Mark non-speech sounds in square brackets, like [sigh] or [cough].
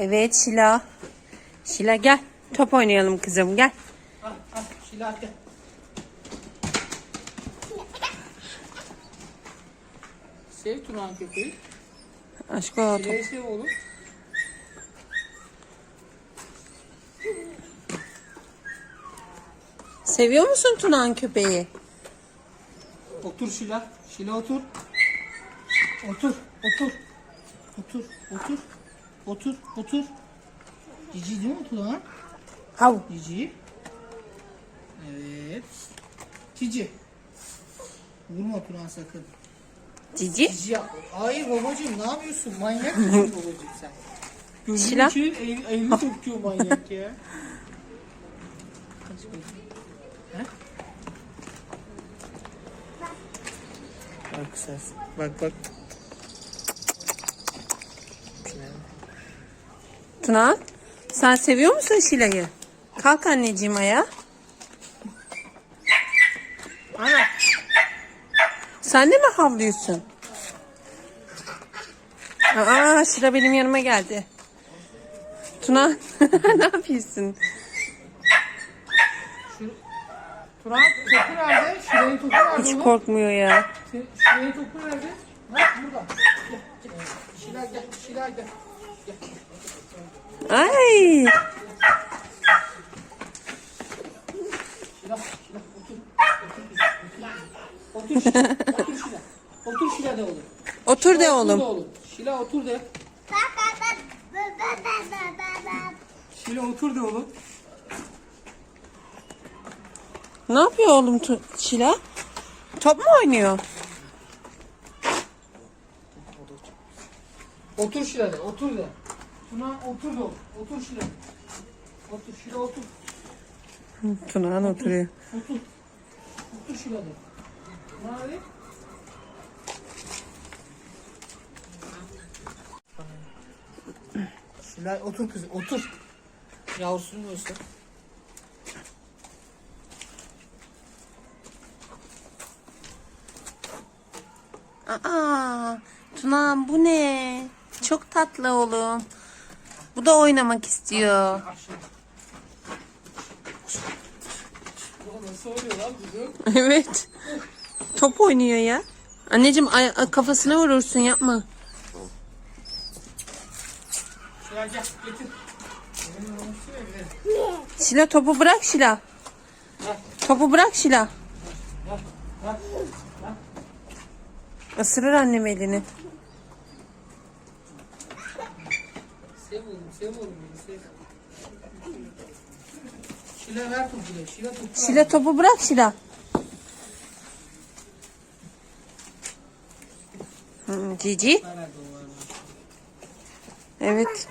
Evet Şila. Şila gel. Top oynayalım kızım gel. Al al Şila gel. Sev Turan köpeği. Aşko top. Şila'yı sev oğlum. Seviyor musun Tunan köpeği? Otur Şila. Şila otur. Otur. Otur. Otur. Otur. Otur. Otur. Cici değil mi Turan? Hav. Cici. Evet. Cici. Vurma Turan sakın. Cici. Cici yap. Hayır babacığım ne yapıyorsun? Manyak [laughs] mısın babacığım sen? Gözünün Şila. içine el, elini sokuyor manyak ya. Kaç bakayım. Bak sen. Bak bak. Tunan sen seviyor musun Şila'yı? Kalk anneciğim ayağa. Ana. Sen de mi havlıyorsun? Aa Şila benim yanıma geldi. Tuna [laughs] ne yapıyorsun? Turan topu nerede? Şile'nin topu nerede Hiç oğlum? korkmuyor ya. Şile'nin topu nerede? Ha burada. Gel, gel. Şila gel. Şila gel. Ay otur. Otur. Otur Şila de oğlum. otur de oğlum. oğlum. Şila otur de. Şila otur de oğlum. Ne yapıyor oğlum tu- Şila? Top mu oynuyor? Otur Şila de. Otur de. Tuna otur oğlum. Otur Şila. Otur Şila otur. Tuna'nın oturuyor. Otur. Otur de. Tuna hadi. Şila otur kızım otur. Yavrusunu göster. Aa, Tuna bu ne? Çok tatlı oğlum. Bu da oynamak istiyor. [laughs] Evet. Top oynuyor ya. Anneciğim ay- ay- kafasına vurursun yapma. Şila gel getir. Topu bırak Şila. Topu bırak Şila. Isırır annem elini. Sev oğlum, sev oğlum beni, sev. Şila ver topu de, Şila topu. Şila topu bırak Şila. Cici. Evet.